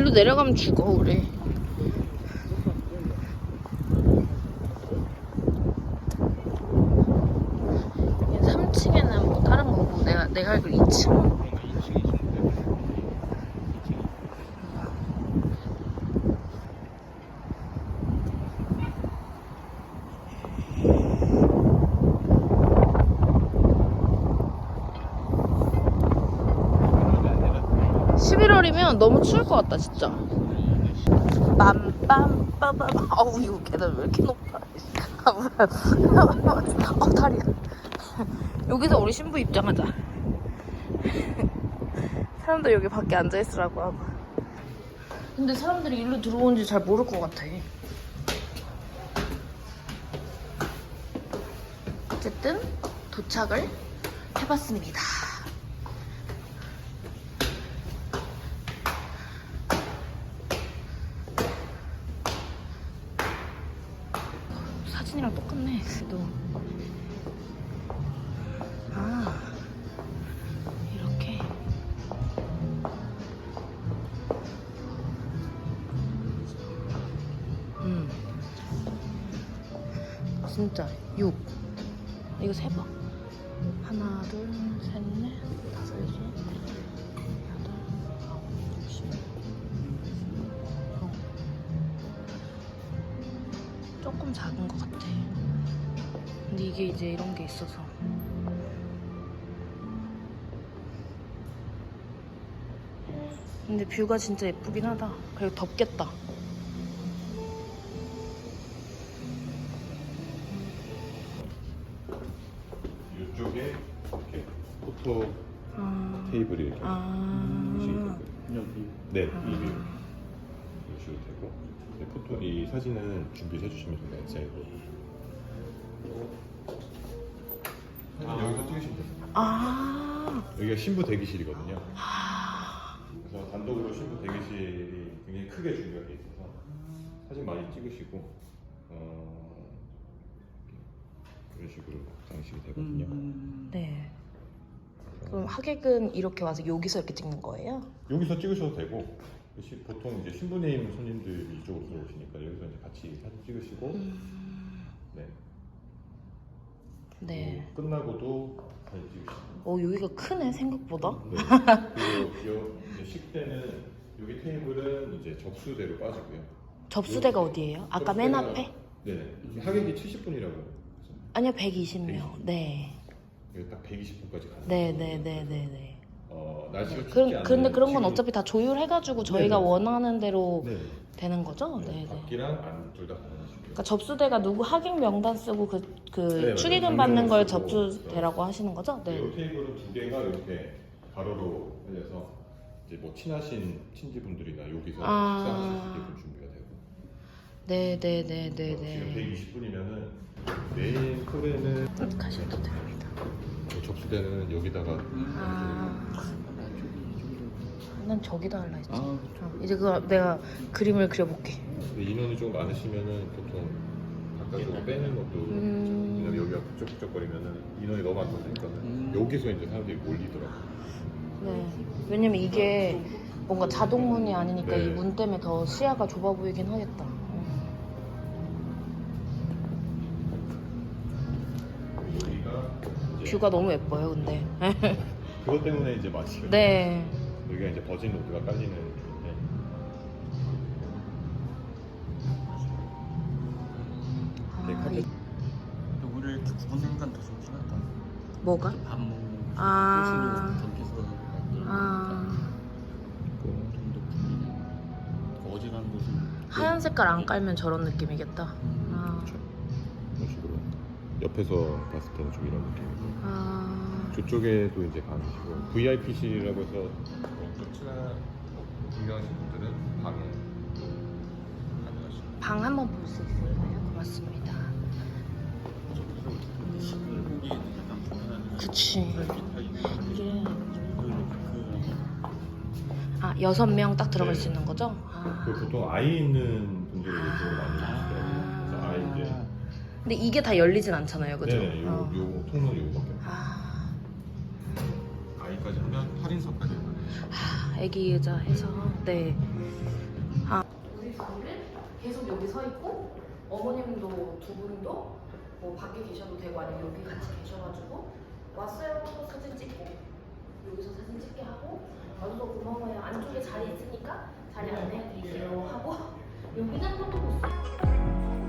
일로 내려가면 죽어 우리. 여기 3층에는 뭐 다른 거고 내가 내가 알기로 2층. 2층이 좋은데. 11월이면 너무 추울 것 같다 진짜. 빰빰빰빰. 어우 이거 계단 왜 이렇게 높아? 아, 뭐야. 어 다리야. 여기서 우리 신부 입장하자. 사람들 여기 밖에 앉아 있으라고 하고. 근데 사람들이 일로 들어오는지 잘 모를 것 같아. 어쨌든 도착을 해봤습니다. 사진이랑 똑같네. 그래도. 이제 이런 게 있어서. 근데 뷰가 진짜 예쁘긴 하다. 그리고 덥겠다. 이쪽에 이렇게 포토 아. 테이블이 이렇게 아. 여기 네, 이 뷰. 보셔도 되고 네, 포토 이 사진은 준비해 주시면 됩니다. 사이로. 사진 여기서 찍으시면 됩니다. 아. 여기가 신부 대기실이거든요. 아. 그래서 단독으로 신부 대기실이 굉장히 크게 준비가 돼 있어서 사진 많이 찍으시고 어, 이런 식으로 장식이 되거든요. 네. 그럼 하객은 이렇게 와서 여기서 이렇게 찍는 거예요? 여기서 찍으셔도 되고 시- 보통 이제 신부님 손님들이 이쪽으로 들어오시니까 여기서 이제 같이 사진 찍으시고 음. 네. 네. 그리고 끝나고도 찍으시고 어, 여기가 크네, 생각보다. 네. 그리고 요 이제 식대는 여기 테이블은 이제 접수대로 빠지고요. 접수대가 어디예요? 아까 맨 접수대가- 앞에? 네. 하객이 70분이라고 아니요, 120명. 네. 여기 딱 120분까지 가는 네, 네, 네, 네, 네. 어, 날씨가 춥지 그, 않은 근데 그런 건 지금- 어차피 다 조율해가지고 저희가 네 네. 원하는 대로 네. 되는 거죠? 네, 네. 밖이랑 안 둘 다 가능하시고요. 그러니까 접수대가 누구 하객 명단 쓰고 그, 그 네, 맞아요. 축의금 받는 걸 명단 쓰고. 접수대라고 하시는 거죠? 네. 이 테이블은 두 개가 이렇게 가로로 해서 이제 뭐 친하신 친지분들이나 여기서 아. 식사하실 수 있게끔 준비가 되고 네, 네, 네, 네, 지금 네. 120분이면은 메인 홀에는 가셔도 됩니다. 그 접수대는 여기다가 아. 난 저기다 할라 했지. 아, 어, 이제 그 내가 그림을 그려볼게. 근데 인원이 좀 많으시면은 보통 바깥으로 빼는 것도 음. 왜냐면 여기가 북적북적거리면은 인원이 너무 많으니까는 음. 여기서 이제 사람들이 몰리더라고. 네. 왜냐면 이게 뭔가 자동문이 아니니까 네. 이 문 때문에 더 시야가 좁아 보이긴 하겠다. 어. 여기가 이제 뷰가 너무 예뻐요, 근데. 그것 때문에 이제 맛이 네. 여기가 이제 버진 로드가 깔리는 뭐가? 밥 먹고 아. 거기서 아. 좀더 분위기. 어제 간 곳은 하얀 색깔 안 깔면 저런 느낌이겠다. 아. 그렇죠. 이런 식으로 옆에서 봤을 때는 좀 이런 느낌이고 아. 저쪽에도 이제 가시고 VIP실이라고 해서 어, 좀 친한 분명하신 분들은 방에 가능하시고 방 한번 볼 수 있어요? 고맙습니다. 약간 불편한 그치. 이게 그아 여섯 명 딱 들어갈 네. 수 있는 거죠? 아. 그 보통 아이 있는 분들이 이쪽으로 많이 오시더라고요 그래서 아이 이제 근데 이게 다 열리진 않잖아요, 그죠? 네네 요, 어. 요 통로는 요거밖에 아. 아이까지 하면 8인석까지 아, 애기 의자 해서 네. 아. 우리 둘은 계속 여기 서 있고 어머님도 두 분도 뭐 밖에 계셔도 되고 아니면 여기 같이 계셔가지고 왔어요 사진 찍고 여기서 사진 찍게 하고 와줘서 고마워요. 안쪽에 자리 있으니까 자리 안내 드릴게요 하고 여기는 포토부스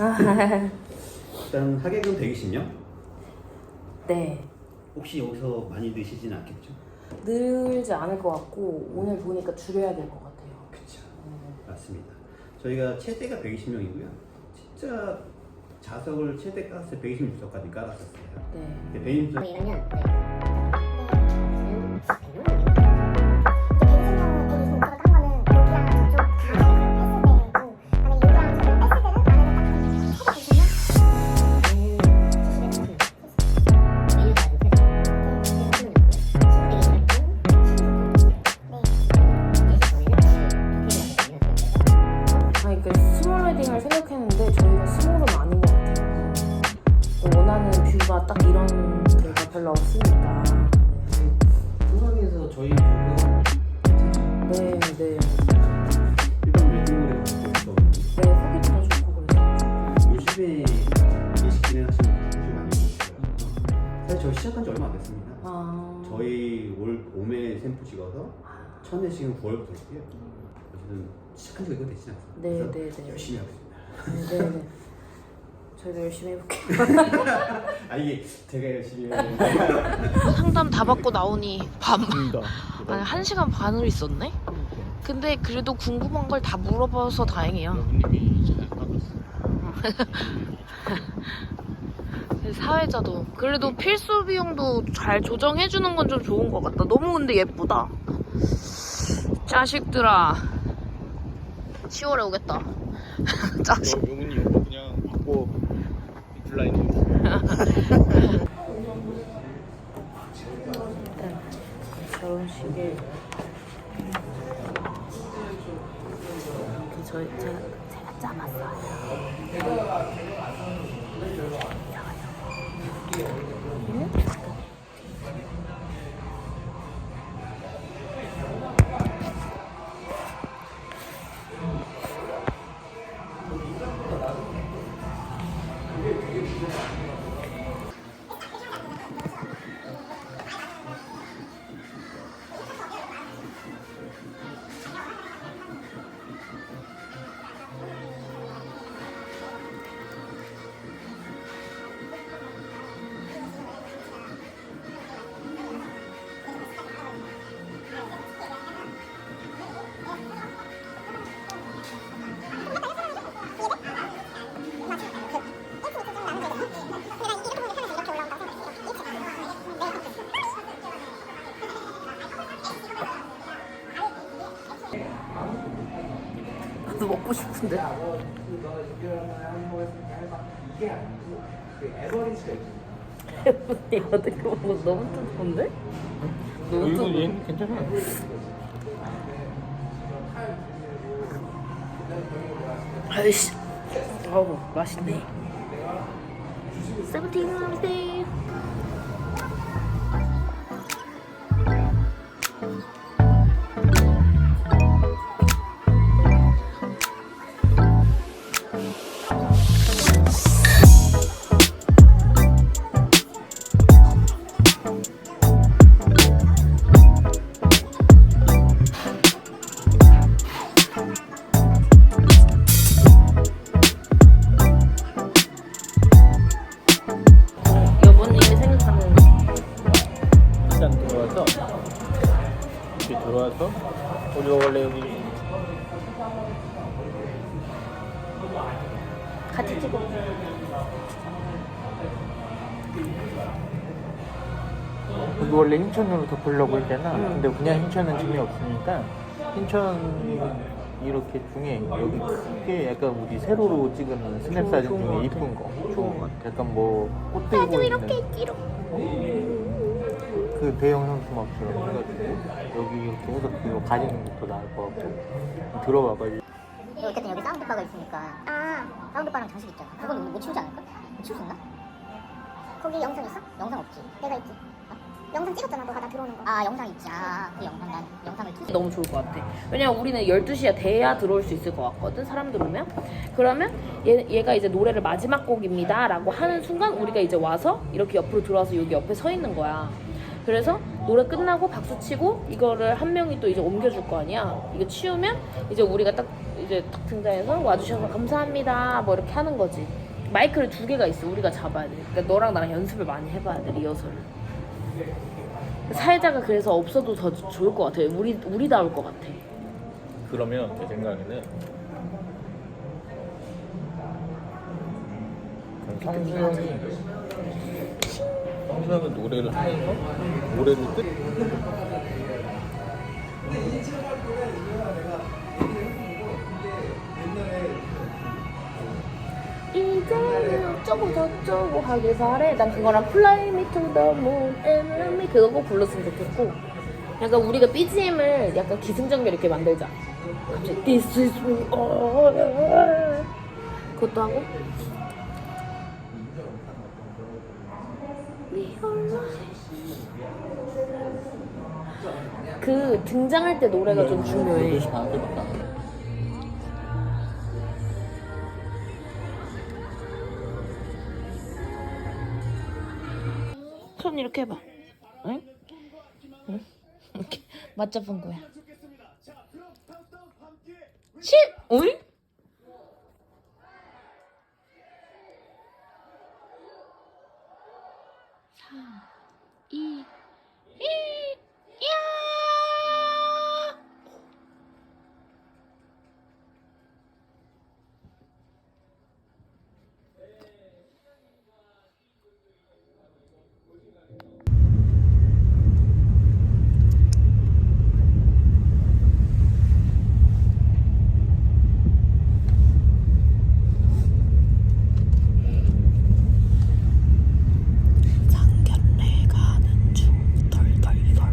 일단 하객은 120명? 네. 혹시 여기서 많이 드시진 않겠죠? 늘지 않을 것 같고 오늘 보니까 줄여야 될 것 같아요. 그쵸. 맞습니다. 저희가 최대가 120명이고요. 진짜 좌석을 최대 깠을 때 120명까지 깔았었어요. 네. 120명 이러면 아 찍어서 첫 회식은 9월부터 했고요. 어쨌든 시작한 지가 이거 되지 않습니다. 네, 그래서 네, 네. 열심히 하고 있습니다. 네, 네. 저희도 열심히 해볼게요. 아 이게 제가 열심히 해야 되는데 상담 다 받고 나오니 밤. 아니, 한 시간 반을 있었네? 근데 그래도 궁금한 걸 다 물어봐서 다행이야. 여러분님이 잘 받았어요. 사회자도 그래도 필수 비용도 잘 조정해 주는 건 좀 좋은 것 같다. 너무 근데 예쁘다. 자식들아. 10월에 오겠다. 자식. 여러분이 이거 그냥 바꿔 블라인드. 결혼식에 이렇게 저희 제가 제가 짜봤어요. 나 먹고 싶은데. 이거 어떻게 먹어? 너무 뜨거운데? 너무 이거 뜨거. 얘는 괜찮아. 아이씨. 어우 맛있네. 세븐틴 흰천으로 덮으려고 했잖아. 근데 그냥 흰천은 재미없으니까 흰천 이렇게 중에 여기 크게 약간 우리 세로로 찍은 스냅 사진 중에. 이쁜 거 좋은 거 같아 약간 뭐 꽃 들고 있는 이렇게 있기로 그 대형 현수막처럼 해가지고 여기 이렇게 해서 그거 가리는 것도 나을 것 같고 들어가가지고 어쨌든 여기 사운드바가 있으니까 아 사운드바랑 장식 있잖아 그건 우리 못 치우지 않을까? 못 치울 수 있나? 거기 영상 있어? 영상 없지 내가 있지 어? 영상 찍었잖아 너가 나 들어오는 거 아 영상 있지 아그 영상 난 영상을 투 너무 좋을 것 같아. 왜냐면 우리는 12시가 돼야 들어올 수 있을 것 같거든, 사람들 오면. 그러면 얘, 얘가 이제 노래를 마지막 곡입니다. 라고 하는 순간 우리가 이제 와서 이렇게 옆으로 들어와서 여기 옆에 서 있는 거야. 그래서 노래 끝나고 박수 치고 이거를 한 명이 또 이제 옮겨줄 거 아니야. 이거 치우면 이제 우리가 딱 이제 딱 등장해서 와주셔서 감사합니다. 뭐 이렇게 하는 거지. 마이크를 두 개가 있어. 우리가 잡아야 돼. 그러니까 너랑 나랑 연습을 많이 해봐야 돼, 리허설을. 사회자가 그래서 없어도 더 좋을 것 같아. 우리 우리다울 것 같아. 그러면 제 생각에는 성수형이 성수형은 노래를 하면서 노래를 끝 어쩌고 저쩌고 하길 바래. 난 그거랑 Fly Me to the Moon and Let Me 그거 꼭 불렀으면 좋겠고. 약간 우리가 BGM을 약간 기승전결 이렇게 만들자. 갑자기 This is all. 그것도 하고. 그 등장할 때 노래가 좀 중요해. 12시 반 때부터 이렇게 해봐. 응? 응? 이렇게 맞잡은 거야. 10! 어이? 이, 이, 야! 상견례 가는 중 덜덜덜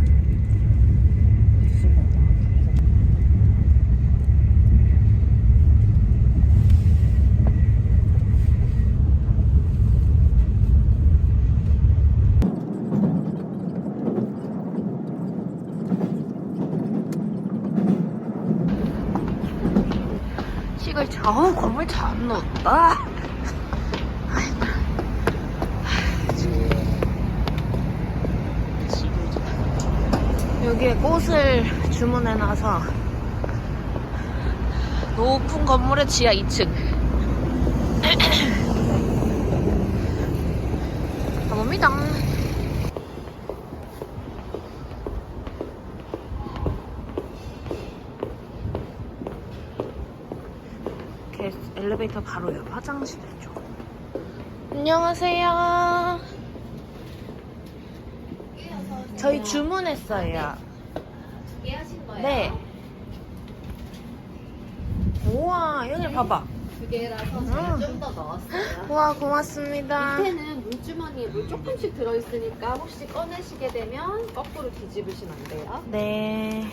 시골 저 건물 잘 넣었다. 여기에 꽃을 주문해놔서 높은 건물의 지하 2층 가봅니다 이렇게 엘리베이터 바로 옆 화장실 쪽 안녕하세요 저희 주문했어요 하신 거예요? 네. 우와, 여기 봐봐. 두 개라서 제가 음. 좀더 넣었어요. 우와, 고맙습니다. 밑에는 물주머니에 물 조금씩 들어있으니까 혹시 꺼내시게 되면 거꾸로 뒤집으시면 안 돼요. 네.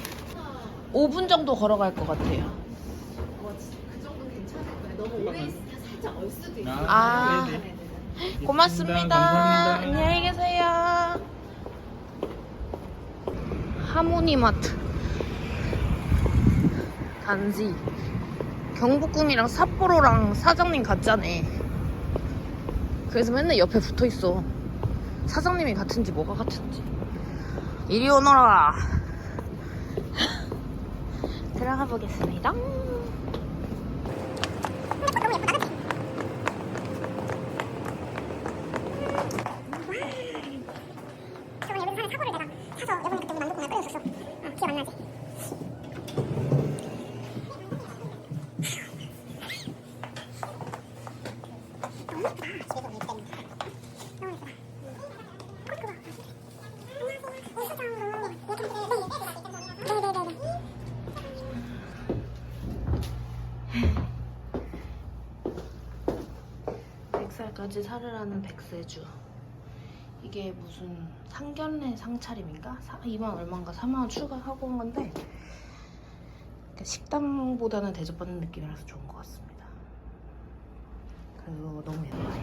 5분 정도 걸어갈 것 같아요. 어, 그 정도는 괜찮을 거예요. 너무 오래 있으면 살짝 얼 수도 있어요. 아. 네네네. 고맙습니다. 감사합니다. 안녕히 계세요. 하모니마트. 단지. 경복궁이랑 삿포로랑 사장님 같자네. 그래서 맨날 옆에 붙어 있어. 사장님이 같은지 뭐가 같은지. 이리 오너라. 들어가 보겠습니다. 저번에 여기서 사는 사고를 내가 사서 여번에 그때 우리 만두국나 끓여줬었어 어, 기억 안 나지? 너무 예쁘다 집에서 우리 때문에 너무 예쁘다 어, 이거 봐. 안녕하세요 우리 사장으로 예약했는데 네네네네 가지 사르라는 백세주. 이게 무슨 상견례 상차림인가? 2만 얼마인가 4만 원 추가하고 온 건데 그러니까 식당보다는 대접받는 느낌이라서 좋은 것 같습니다. 그리고 너무 예뻐요.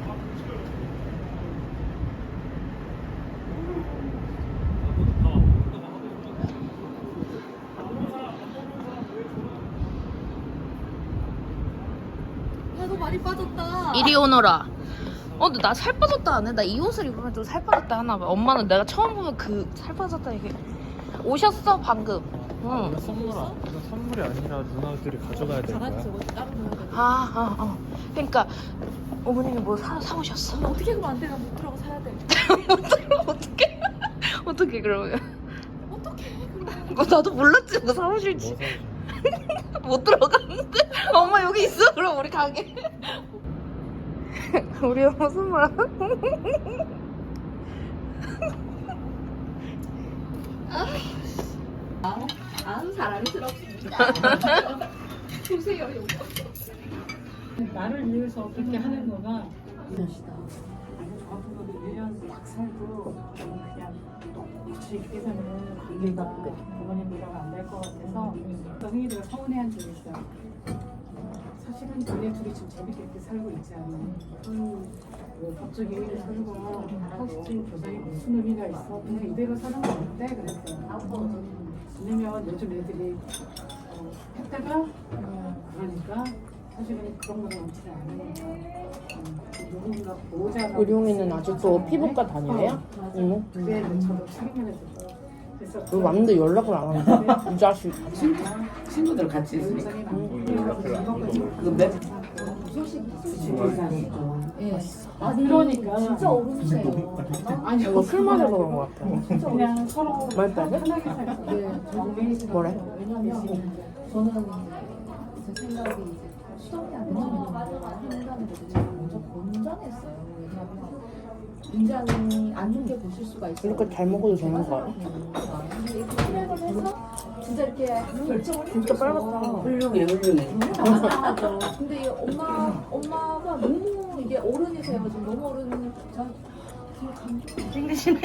이리 오너라. 어, 근데 나 살 빠졌다 안 해? 나 이 옷을 입으면 좀 살 빠졌다 하나 봐. 엄마는 내가 처음 보면 그 살 빠졌다 이게. 오셨어 방금. 응. 선물 아 이거 선물이 아니라 누나들이 가져가야 될 거야 아, 아, 아. 그러니까 어머님이 뭐 사, 사오셨어. 어떻게 그러면 안 돼? 나못 들어가 사야 돼. 어떻게? 어떻게 그러면? 어떻게 그러면? 그거 나도 몰랐지. 뭐 사오실지. 뭐 사오지? 못 들어갔는데. 엄마 여기 있어. 그럼 우리 가게. 우리 엄마 선물. 아는 사람이 들었습니다. 보세요 여기. 나를 위해서 어떻게 하는 거가 앞으로도 1년 딱 살고 그냥 똑같이 이렇게 살면 관계가 부모님들하고 안될 것 같아서 성인이들가 서운해한 적이 있어요. 사실은 너네 둘이 지금 재밌게 살고 있지 않아. 뭐 갑자기 살고 허수진 교장이 무슨 의미가 있어? 그냥 이대로 사는 건 어때? 그랬어요. 왜냐면 요즘 애들이 어, 했다가 어, 그러니까 사실은 그런 거는 원치 않으니까 음, 누군가 보호자가 의룡이는 아직도 피부과 다니래요? 어, 이모? 그게 저도 책임을 해줬어. 왜 왔는데 연락을 안 하는데? 이 자식. 친구들 같이 있으니까. 근데? 아, 그러니까 진짜 어른이세요. 아니 이거 술 마셔서 그런 것 같아. 그냥 서로 맛있다, 이게? 편하게 살고 네, 뭐래? 왜냐면 저는 제 생각이 이제 시험이 안 되는 한다는 것도 제가 먼저 권장했어요. 왜냐면 굉장히 안 좋게 보실 수가 있어요. 그러니까 잘 먹어도 되는 거 알아? 근데 이렇게 트랙을 해서 진짜 이렇게 결정을 진짜 해줘서 빨갛다. 훌륭해 훌륭해. 맞아요. 근데 이 엄마 엄마가 너무 이게 어른이세요. 지금 너무 어른. 저 되게 감동. 생기시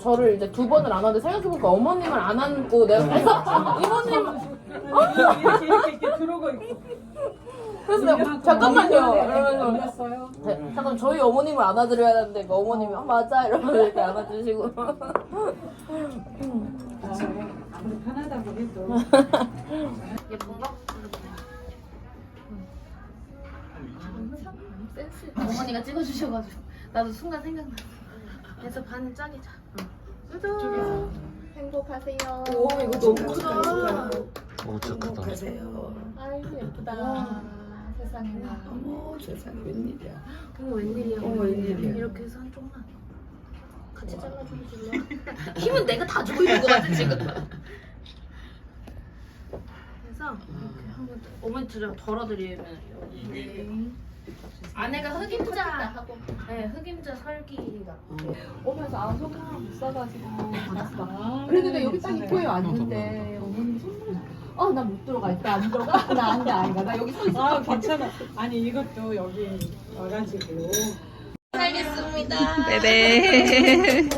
저를 이제 두 번을 안 하는데 생각해보니까 어머님을 안 안고 내가 그래서 이모님 이렇게 이렇게 이렇게 들어가 있고. 그래서 내가 잠깐만요 이러면서 몰랐어요. 네, 잠깐 저희 어머님을 안아드려야 하는데 그 어머님이 아 맞아 이러면서 이렇게 안아주시고 아, 아무리 편하다고 해도 예쁜가? 센스. 어머니가 찍어주셔가지고 나도 순간 생각났어. 그래서 반 짝이자. 쪽에서 행복하세요. 오 이거 너무 크다. 오 진짜 크다 아이고 예쁘다. 세상에 나. 어머 세상에 웬일이야. 어머 웬일이야. 어머, 웬일이야. 이렇게 해서 한 쪽만 같이 잘라주고 줄래? 힘은 내가 다 주고 있는 거 같아 지금. 그래서 이렇게 한번 어머니 들어 덜어드리면 여기 아내가 흑임자 하고. 네 흑임자 설기가 오면서 아 소금 하나 못 사가지고 갔어. 아, 그랬는데 여기 딱. 입구에 왔는데 어머님이 선물을 아나 못 들어가 있다 안 들어가 나 안돼안가나 여기 서 있어 아 괜찮아. 아니 이것도 여기 와가지고 네네.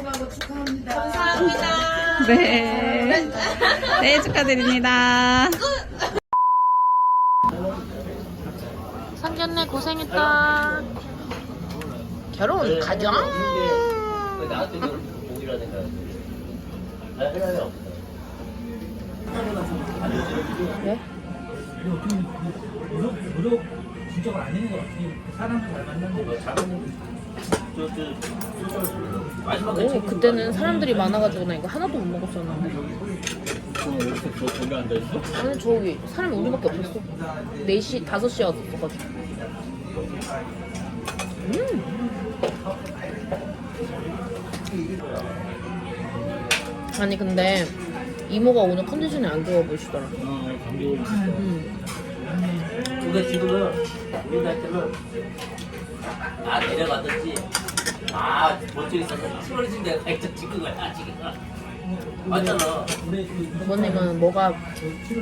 감사합니다. 네. 네, 축하드립니다. 상견례 고생했다 결혼 가정 나한테 생각하지 네? 무릎 무릎 진짜가 아닌 것 같아. 사람을 잘 만나는 거 작은 저저 마지막 오, 그때는 사람들이 많아가지고 나 이거 하나도 못 먹었었는데. 저 거기 앉아 있어? 아니 저기 사람이 우리밖에 없었어. 4시, 5시에 왔었어가지고. 음. 아니 근데 이모가 오늘 컨디션이 안 좋아 보이시더라. 어 감기 걸렸어. 음. 근데 지금은 우리 날 때는 아 내려가든지 아 멋져 있어서 쓰러진 데가 있자 찍은 거야 지금 맞잖아 부모님은 뭐가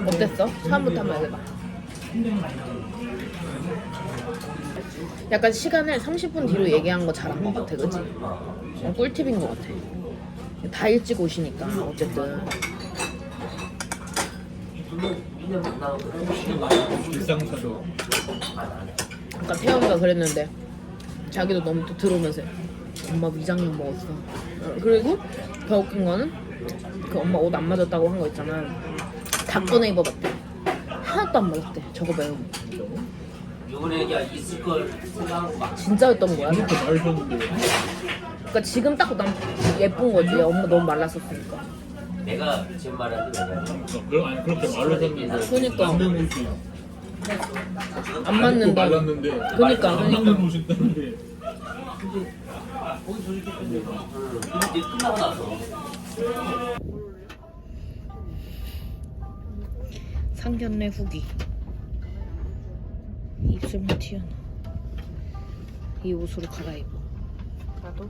어땠어? 처음부터 한번 얘기해봐. 약간 시간을 30분 뒤로 얘기한 거 잘한 것 같아, 그치? 어, 꿀팁인 것 같아. 다 일찍 오시니까, 어쨌든. 일상차도 아까 태영이가 그랬는데, 자기도 너무 또 들어오면서, 엄마 위장약 먹었어. 어, 그리고 더 웃긴 거는, 그 엄마 옷 안 맞았다고 한 거 있잖아. 다 꺼내 입어봤대. 하나도 안 맞았대, 저거 말고. 요번에 얘기 있을 걸 생각하고 막 진짜였던 거야. 이렇게 말했었는데 그러니까 지금 딱 난 예쁜 거지. 엄마 너무 말랐었으니까. 내가 지금 말하는 게 어, 그럼 아니 그렇게 말했었는데 그러니까. 남는 옷이 안 맞는다. 말랐는데 그러니까, 안 그러니까. 맞는 옷이 있다는데 이제 끝나고 나서 상견례 후기. 입술만 튀어나. 이 옷으로 갈아입어. 나도.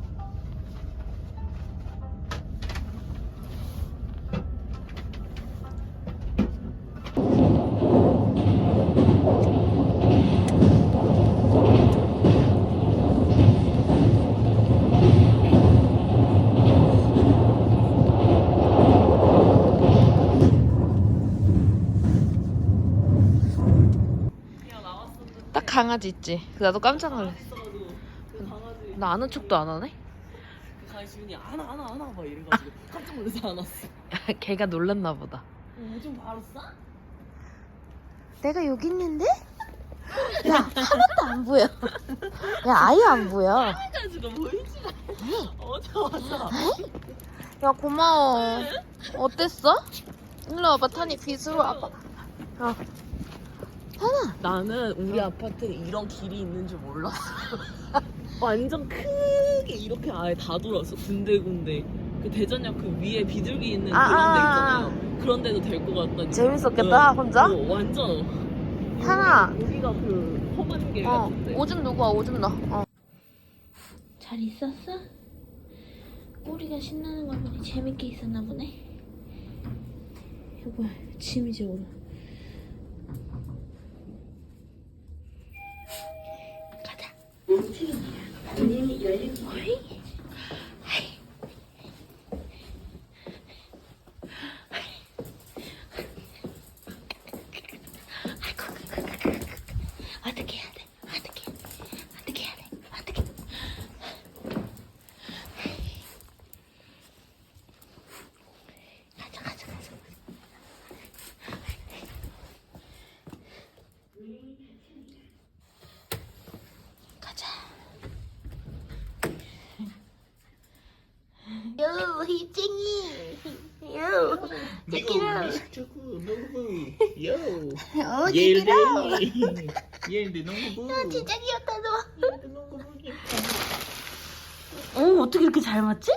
강아지 있지. 나도 깜짝 놀랐어. 나 아는 척도 안 하네? 가시민이 하나 하나 하나 막 이래가지고 깜짝 놀라서 안 왔어. 걔가 놀랐나 보다. 요즘 바로 싸? 내가 여기 있는데? 야, 하나도 안 보여. 야, 아예 안 보여. 가지고 보이지? 어제 왔어. 야, 고마워. 어땠어? 일로 와봐, 타니. 빗으로 와봐. 어. 타나. 나는 우리 아파트에 이런 길이 있는 줄 몰랐어. 완전 크게 이렇게 아예 다 돌았어. 군데군데. 그 대전역 그 위에 비둘기 있는 아, 그런 데 아, 있잖아요. 그런 데도 될 것 같다니. 재밌었겠다, 어, 혼자? 어, 완전. 타나. 여기가 그 험한 길 어, 같은데. 오줌 누구 와, 오줌 넣어. 어. 잘 있었어? 꼬리가 신나는 걸 보니 재밌게 있었나 보네. 이거 뭐야, 침이지, 오 늘. 가자. 문이 거이? 어떻게 해야 돼? 어떻게? 어떻게 해야 돼? 어떻게? 가자, 가자, 가자. 가자. 요, 힙쟁이. 너무 요 어, 제끼라. 얘인데 너무 야, 진짜 귀엽다, 너. 어, 어떻게 이렇게 잘 맞지?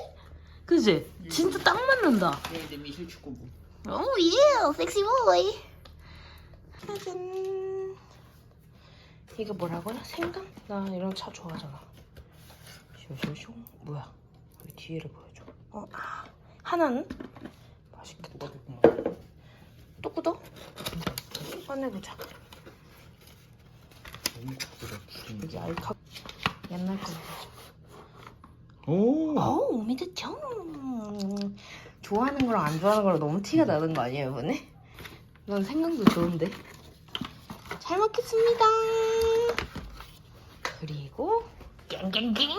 그지? 진짜 딱 맞는다. 얘인데 미술 축구부 오, 예, 섹시 보이. 짜잔. 이거 뭐라고요? 생강? 나 이런 차 좋아하잖아. 쇼쇼쇼. 뭐야? 왜 뒤에를 보여줘? 어, 아, 하나는? 또 굳어? 꺼내보자. 여기 알카. 옛날 거. 오 어우, 오미드 청. 좋아하는 거랑 안 좋아하는 거랑 너무 티가 나는 거 아니에요, 이번에? 난 생강도 좋은데. 잘 먹겠습니다. 그리고 깽깽깽.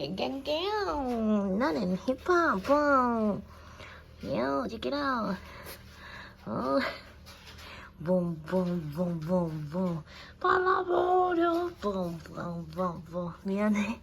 깽깽깽 나는 힙합. 뽕 Yo check it 발라버려. 봄봄봄봄 미안해